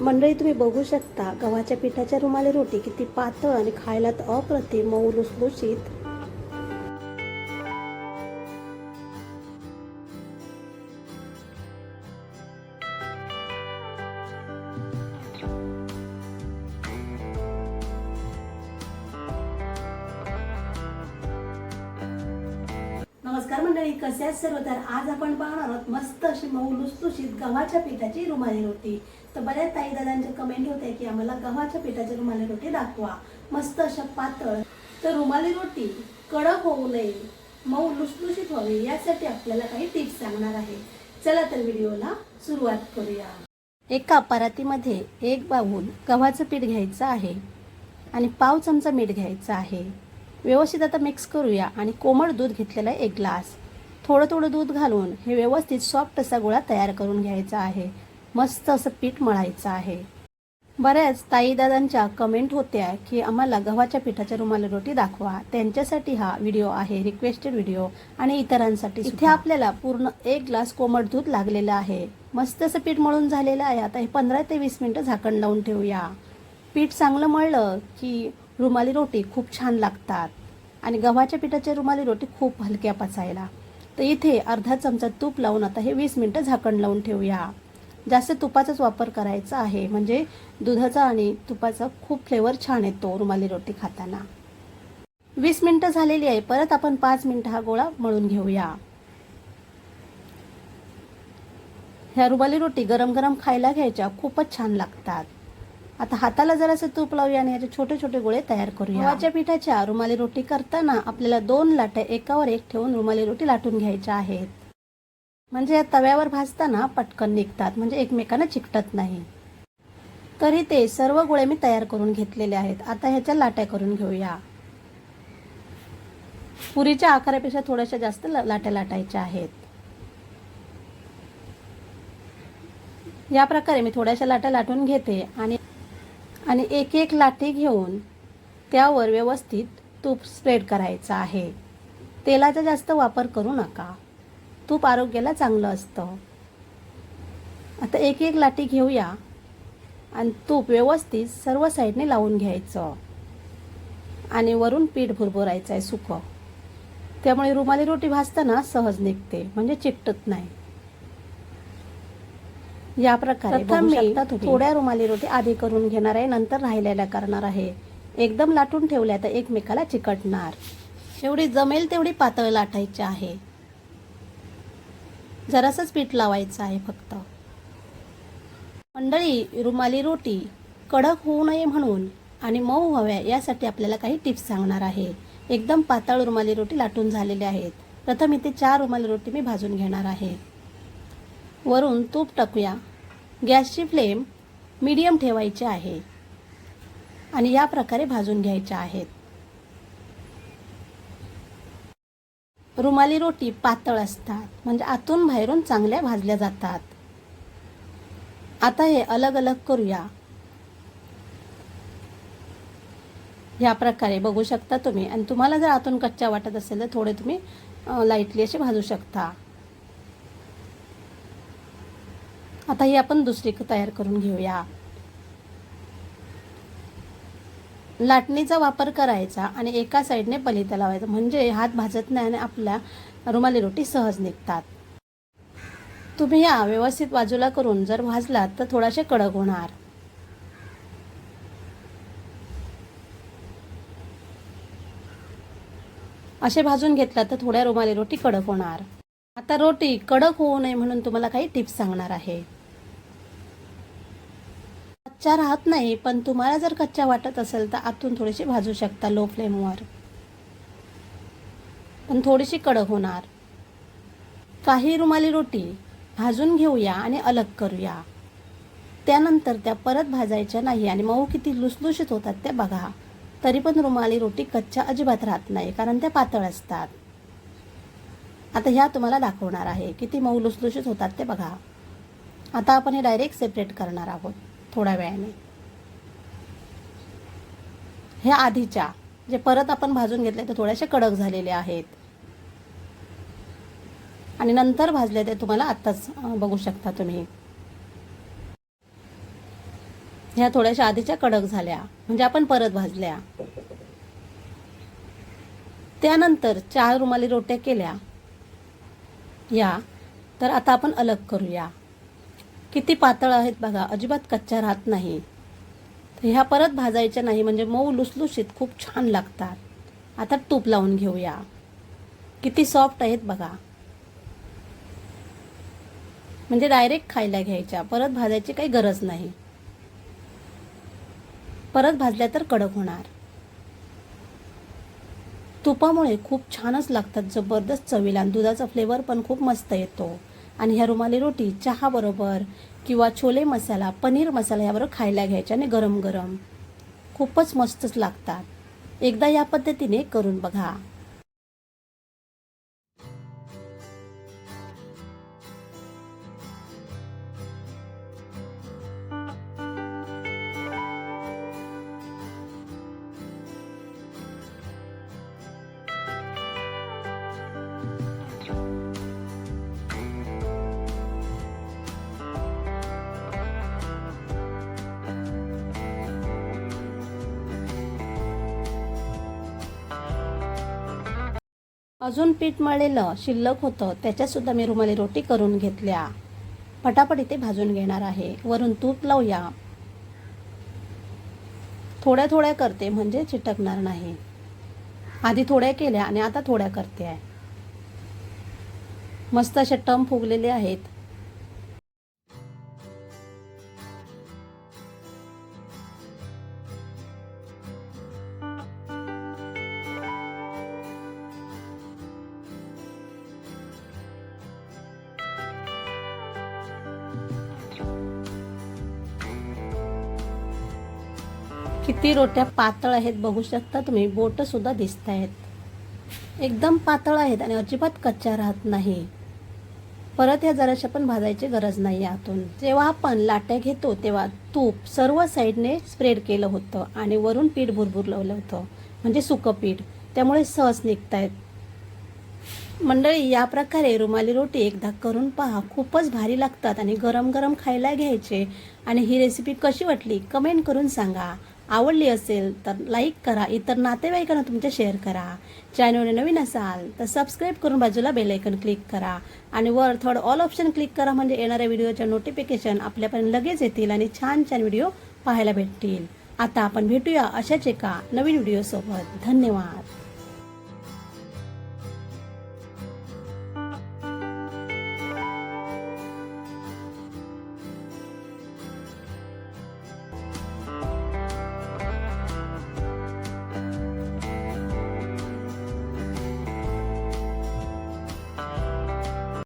मंडळी तुम्ही बघू शकता गव्हाच्या पिठाच्या रुमाली रोटी किती पातळ आणि खायला तर अप्रतिम मऊ लुसलुशीत. मंडळी कसे आहेत सर्व तर आज आपण पाहणार आहोत मस्त अशी मऊ लुसलुशीत गव्हाच्या पिठाची रुमाली रोटी. तर बऱ्याच ताई दादांचे कमेंट होते की आम्हाला गव्हाच्या पिठाची रुमाली रोटी दाखवा. मस्त अशा पातळ. तर रुमाली रोटी कडक होऊ नये मऊ लुसलुशीत व्हावी यासाठी आपल्याला काही टिप्स सांगणार आहे. चला तर व्हिडिओला सुरुवात करूया. एका परातीमध्ये एक बाऊल गव्हाचं पीठ घ्यायचं आहे आणि पाव चमचा मीठ घ्यायचं आहे. व्यवस्थित आता मिक्स करूया आणि कोमट दूध घेतलेला आहे एक ग्लास. थोडं थोडं दूध घालून हे व्यवस्थित सॉफ्ट असा गोळा तयार करून घ्यायचा आहे. मस्त असं पीठ मळायचं आहे. बऱ्याच ताईदादांच्या कमेंट होत्या की आम्हाला गव्हाच्या पिठाच्या रुमाली रोटी दाखवा. त्यांच्यासाठी हा व्हिडिओ आहे रिक्वेस्टेड व्हिडिओ आणि इतरांसाठी इथे आपल्याला पूर्ण एक ग्लास कोमट दूध लागलेलं आहे. मस्त असं पीठ मळून झालेलं आहे. आता हे पंधरा ते वीस मिनटं झाकण लावून ठेवूया. पीठ चांगलं मळलं की रुमाली रोटी खूप छान लागतात. आणि गव्हाच्या पिठाच्या रुमाली रोटी खूप हलक्या पचायला. तर इथे अर्धा चमचा तूप लावून आता हे वीस मिनटं झाकण लावून ठेवूया. जास्त तुपाचाच वापर करायचा आहे. म्हणजे दुधाचा आणि तुपाचा खूप फ्लेवर छान येतो रुमाली रोटी खाताना. वीस मिनटं झालेली आहे. परत आपण पाच मिनटं हा गोळा मळून घेऊया. ह्या रुमाली रोटी गरम गरम खायला घ्यायच्या. खूपच छान लागतात. आता हाताला जरासं तूप लावूया आणि याचे छोटे छोटे गोळे तयार करूया. गव्हाच्या पिठाच्या रुमाली रोटी करताना आपल्याला दोन लाट्या एकावर एक ठेवून रुमाली रोटी लाटून घ्यायच्या आहेत. म्हणजे या तव्यावर भाजताना पटकन निघतात म्हणजे एकमेकांना चिकटत नाही. तरी ते सर्व गोळे मी तयार करून घेतलेले आहेत. आता ह्याच्या लाट्या करून घेऊया. पुरीच्या आकारापेक्षा थोड्याशा जास्त लाट्या लाटायच्या आहेत. या प्रकारे मी थोड्याशा लाट्या लाटून घेते आणि आणि एक एक लाटी घेऊन त्यावर व्यवस्थित तूप स्प्रेड करायचं आहे. तेलाचा जास्त वापर करू नका. तूप आरोग्याला चांगलं असतं. आता एक एक लाटी घेऊया आणि तूप व्यवस्थित सर्व साईडने लावून घ्यायचं. आणि वरून पीठ भुरभुरायचं आहे सुकं. त्यामुळे रुमाली रोटी भाजताना सहज निघते म्हणजे चिकटत नाही. या प्रकारे बघू शकता तुम्ही. थोड्या रुमाली रोटी आधी करून घेणार आहे नंतर राहिलेल्या करणार आहे. एकदम लाटून ठेवल्या तर एकमेकाला चिकटणार. एवढी जमेल तेवढी पातळ लाटायची आहे. जरासंच पीठ लावायचं आहे फक्त. मंडळी रुमाली रोटी कडक होऊ नये म्हणून आणि मऊ व्हाव्या यासाठी आपल्याला काही टिप्स सांगणार आहे. एकदम पातळ रुमाली रोटी लाटून झालेल्या आहेत. प्रथम इथे चार रुमाली रोटी मी भाजून घेणार आहे. वरून तूप टाकूया. गॅसची फ्लेम मीडियम ठेवायची आहे आणि या प्रकारे भाजून घ्यायच्या आहेत. रुमाली रोटी पातळ असतात म्हणजे आतून बाहेरून चांगल्या भाजल्या जातात. आता हे अलग अलग करूया. या प्रकारे बघू शकता तुम्ही. आणि तुम्हाला जर आतून कच्च्या वाटत असेल तर थोडे तुम्ही लाईटली असे भाजू शकता. आता ही आपण दुसरी तयार करून घेऊया. लाटणीचा वापर करायचा आणि एका साईडने पलिता लावायचा. म्हणजे हात भाजत नाही आणि आपल्या रुमाली रोटी सहज निघतात. तुम्ही या व्यवस्थित बाजूला करून जर भाजलात तर थोडासे कडक होणार. असे भाजून घेतलात तर थोड्या रुमाली रोटी कडक होणार. आता रोटी कडक होऊ नये म्हणून तुम्हाला काही टिप्स सांगणार आहे. कच्च्या राहत नाही पण तुम्हाला जर कच्च्या वाटत असेल तर आतून थोडीशी भाजू शकता लो फ्लेमवर पण थोडीशी कडक होणार. काही रुमाली रोटी भाजून घेऊया आणि अलग करूया. त्यानंतर त्या परत भाजायच्या नाही आणि मऊ किती लुसलुशीत होतात त्या बघा. तरी पण रुमाली रोटी कच्च्या अजिबात राहत नाही कारण त्या पातळ असतात. आता ह्या तुम्हाला दाखवणार आहे किती मऊ लुसलुशीत होतात ते बघा. आता आपण हे डायरेक्ट सेपरेट करणार आहोत. थोड्या वेळाने. हे आधीच्या जे परत आपण भाजून घेतले ते थोड्याशा कडक झालेले आहेत. आणि नंतर भाजले ते तुम्हाला आत्ताच बघू शकता तुम्ही. ह्या थोड्याशा आधीच्या कडक झाल्या म्हणजे आपण परत भाजल्या. त्यानंतर चार रुमाली रोट्या केल्या. या तर आता आपण अलग करूया. किती पातळ आहेत बघा अजिबात कच्च्या राहत नाही. तर ह्या परत भाजायच्या नाही म्हणजे मऊ लुसलुशीत खूप छान लागतात. आता तूप लावून घेऊया. किती सॉफ्ट आहेत बघा. म्हणजे डायरेक्ट खायला घ्यायच्या. परत भाजायची काही गरज नाही. परत भाजल्या तर कडक होणार. तुपामुळे खूप छानच लागतात जबरदस्त चवीला. आणि दुधाचा फ्लेवर पण खूप मस्त येतो. आणि ह्या रुमाली रोटी चहाबरोबर किंवा छोले मसाला पनीर मसाला याबरोबर खायला घ्यायच्या आणि गरम गरम खूपच मस्तच लागतात. एकदा या पद्धतीने करून बघा. अजून पीठ मळलेलं शिल्लक होतं त्याच्यातसुद्धा मी रुमाली रोटी करून घेतल्या. पटापट इथे भाजून घेणार आहे. वरून तूप लावूया. थोड्या थोड्या करते म्हणजे चिटकणार नाही. आधी थोड्या केल्या आणि आता थोड्या करते. आहे मस्त असे टम फुगलेले आहेत. किती रोट्या पातळ आहेत बघू शकता तुम्ही. बोटंसुद्धा दिसत आहेत. एकदम पातळ आहेत आणि अजिबात कच्च्या राहत नाही. परत ह्या जराशा पण भाजायची गरज नाही आतून. जेव्हा आपण लाट्या घेतो तेव्हा तूप सर्व साईडने स्प्रेड केलं होतं आणि वरून पीठ भुरभुर लावलं होतं. म्हणजे सुकं पीठ. त्यामुळे सहज निघत आहेत मंडळी या प्रकारे रुमाली रोटी एकदा करून पहा. खूपच भारी लागतात आणि गरम गरम खायला घ्यायचे. आणि ही रेसिपी कशी वाटली? कमेंट करून सांगा. आवडली असेल तर लाईक करा. इतर नातेवाईकांना तुमच्या शेअर करा. चॅनलवर नवीन असाल तर सबस्क्राईब करून बाजूला बेलायकन क्लिक करा. आणि वर थर्ड ऑल ऑप्शन क्लिक करा म्हणजे येणाऱ्या व्हिडिओच्या नोटिफिकेशन आपल्यापर्यंत लगेच येतील आणि छान छान व्हिडिओ पाहायला भेटतील. आता आपण भेटूया अशाच एका नवीन व्हिडिओसोबत धन्यवाद.